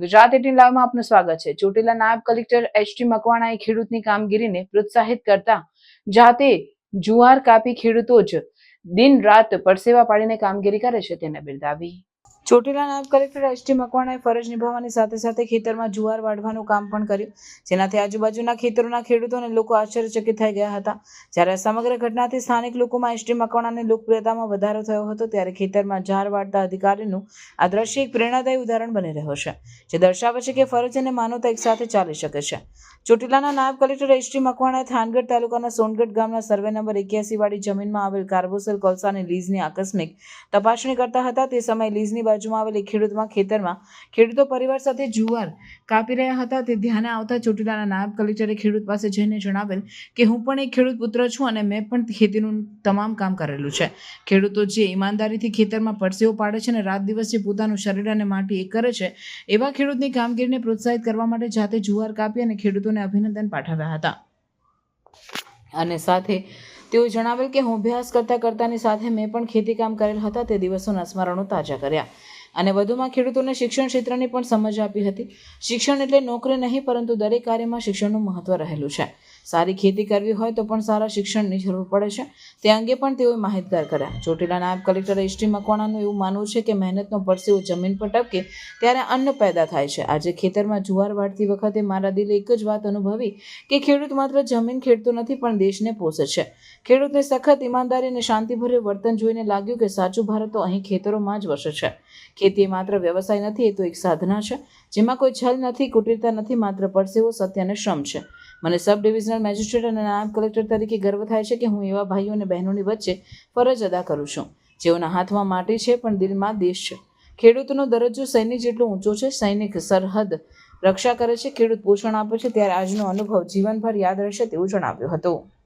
Gujarat eighteen લાઈવમાં આપનું સ્વાગત છે. ચોટીલા નાયબ કલેક્ટર એચ ટી મકવાણાએ ખેડૂતની કામગીરીને પ્રોત્સાહિત કરતા જાતે જુવાર કાપી ખેડૂતો જ દિન રાત પરસેવા પાડીને કામગીરી કરે છે તેને બિરદાવી. ચોટીલા નાયબ કલેક્ટર એસ ટી મકવાણાએ ફરજ નિભાવવાની સાથે સાથે ખેતરમાં જુવાર વાઢવાનું કામ પણ કર્યું. જેનાથી આજુબાજુના ખેતરોના ખેડૂતો અને લોકો આશ્ચર્યચકિત થઈ ગયા હતા. જ્યારે આ સમગ્ર ઘટનાથી સ્થાનિક લોકોમાં એસ ટી મકવાણાની લોકપ્રિયતામાં વધારો થયો હતો, ત્યારે ખેતરમાં ઝાર વાળતા અધિકારીનું આ દ્રશ્ય એક પ્રેરણાદાયી ઉદાહરણ બની રહ્યો છે, જે દર્શાવે છે કે ફરજ અને માનવતા એકસાથે ચાલી શકે છે. ચોટીલાના નાયબ કલેક્ટર એસ ટી મકવાણાએ થાનગઢ તાલુકાના સોનગઢ ગામના સર્વે નંબર એક્યાસી વાળી જમીનમાં આવેલ કાર્બોસેલ કોલસાની લીઝની આકસ્મિક તપાસણી કરતા હતા. તે સમયે લીઝની બાજુમાં આવેલી ખેડૂતમાં ખેતરમાં ખેડૂતો પરિવાર સાથે જુવાર કાપી રહ્યા હતા. તે ધ્યાને આવતા ચોટીલાના નાયબ કલેક્ટરે ખેડૂત પાસે જઈને જણાવેલ કે, હું પણ એક ખેડૂત પુત્ર છું અને મેં પણ ખેતીનું તમામ કામ કરેલું છે. ખેડૂતો જે ઈમાનદારીથી ખેતરમાં પરસેવો પાડે છે અને રાત દિવસ જે પોતાનું શરીર અને માટી એક કરે છે, એવા ખેડૂતની કામગીરીને પ્રોત્સાહિત કરવા માટે જાતે જુવાર કાપી અને ખેડૂતોને અભિનંદન પાઠવ્યા હતા. અને સાથે તેઓ જણાવેલ કે હું અભ્યાસ કરતાં કરતાંની સાથે મેં પણ ખેતી કામ કરેલ હતા, તે દિવસોના સ્મરણો તાજા કર્યા. અને વધુમાં ખેડૂતોને શિક્ષણ ક્ષેત્રની પણ સમજ આપી હતી. શિક્ષણ એટલે નોકરી નહીં, પરંતુ દરેક કાર્યમાં શિક્ષણનું મહત્વ રહેલું છે. સારી ખેતી કરવી હોય તો પણ સારા શિક્ષણની જરૂર પડે છે. તે અંગે પણ તેઓએ માહિતગાર કર્યા. ચોટીલા નાયબ કલેક્ટર એસ ટી મકવાણાનું એવું માનવું છે કે મહેનતનો પરસેવો જમીન પર ટપકે ત્યારે અન્ન પેદા થાય છે. આજે ખેતરમાં જુવાર વાળતી વખતે મારા દિલે એક જ વાત અનુભવી કે ખેડૂત માત્ર જમીન ખેડતો નથી પણ દેશને પોષે છે. ખેડૂતને સખત ઈમાનદારી અને શાંતિભર્યું વર્તન જોઈને લાગ્યું કે સાચું ભારત તો અહીં ખેતરોમાં જ વસે છે. ખેતી એ માત્ર વ્યવસાય નથી, એ તો એક સાધના છે. જેમાં કોઈ છલ નથી, કુટિરતા નથી, માત્ર પરસેવો સત્ય અને શ્રમ છે. મને સબ ડિવિઝનલ મેજિસ્ટ્રેટ અને નાયબ કલેક્ટર તરીકે ગર્વ થાય છે કે હું એવા ભાઈઓ અને બહેનોની વચ્ચે ફરજ અદા કરું છું. જેઓના હાથમાં માટી છે, પણ દિલમાં દેશ છે. ખેડૂતનો દરજ્જો સૈનિક જેટલો ઊંચો છે, સૈનિક સરહદ રક્ષા કરે છે. ખેડૂત પોષણ આપે છે, ત્યારે આજનો અનુભવ જીવનભર યાદ રહેશે તેવું જણાવ્યું હતું.